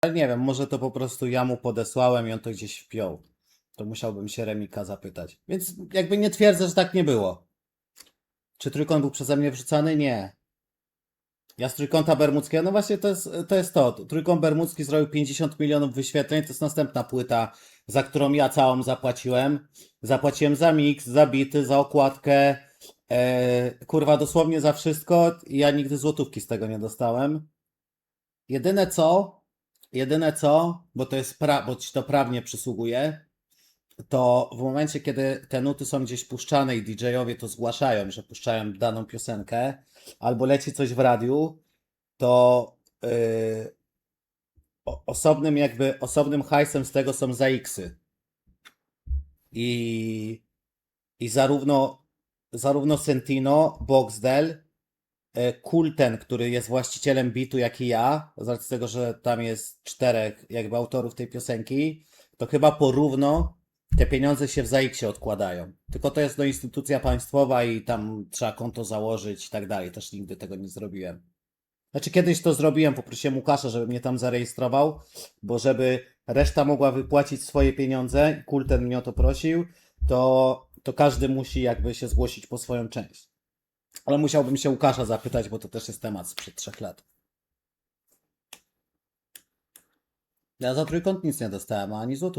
Ale nie wiem, może to po prostu ja mu podesłałem i on to gdzieś wpiął. To musiałbym się Remika zapytać. Więc jakby nie twierdzę, że tak nie było. Czy trójkąt był przeze mnie wrzucany? Nie. Ja z trójkąta bermudzkiego, no właśnie to jest, to jest to. Trójkąt bermudzki zrobił 50 milionów wyświetleń, to jest następna płyta, za którą ja całą zapłaciłem. Zapłaciłem za mix, za bity, za okładkę, e, kurwa dosłownie za wszystko. Ja nigdy złotówki z tego nie dostałem. Jedyne co, jedyne co, bo to jest pra, bo ci to prawnie przysługuje, to w momencie, kiedy te nuty są gdzieś puszczane i DJ-owie to zgłaszają, że puszczają daną piosenkę, albo leci coś w radiu, to yy, osobnym jakby, osobnym hajsem z tego są ZX-y. I, i zarówno, zarówno Sentino, Boxdel, Kulten, który jest właścicielem bitu, jak i ja, z racji tego, że tam jest czterech jakby autorów tej piosenki, to chyba porówno te pieniądze się w ZAX-ie odkładają. Tylko to jest no, instytucja państwowa i tam trzeba konto założyć i tak dalej. Też nigdy tego nie zrobiłem. Znaczy kiedyś to zrobiłem, poprosiłem Łukasza, żeby mnie tam zarejestrował, bo żeby reszta mogła wypłacić swoje pieniądze, Kulten mnie o to prosił, to, to każdy musi jakby się zgłosić po swoją część. Ale musiałbym się Łukasza zapytać, bo to też jest temat sprzed trzech lat. Ja za trójkąt nic nie dostałem, ani złotów.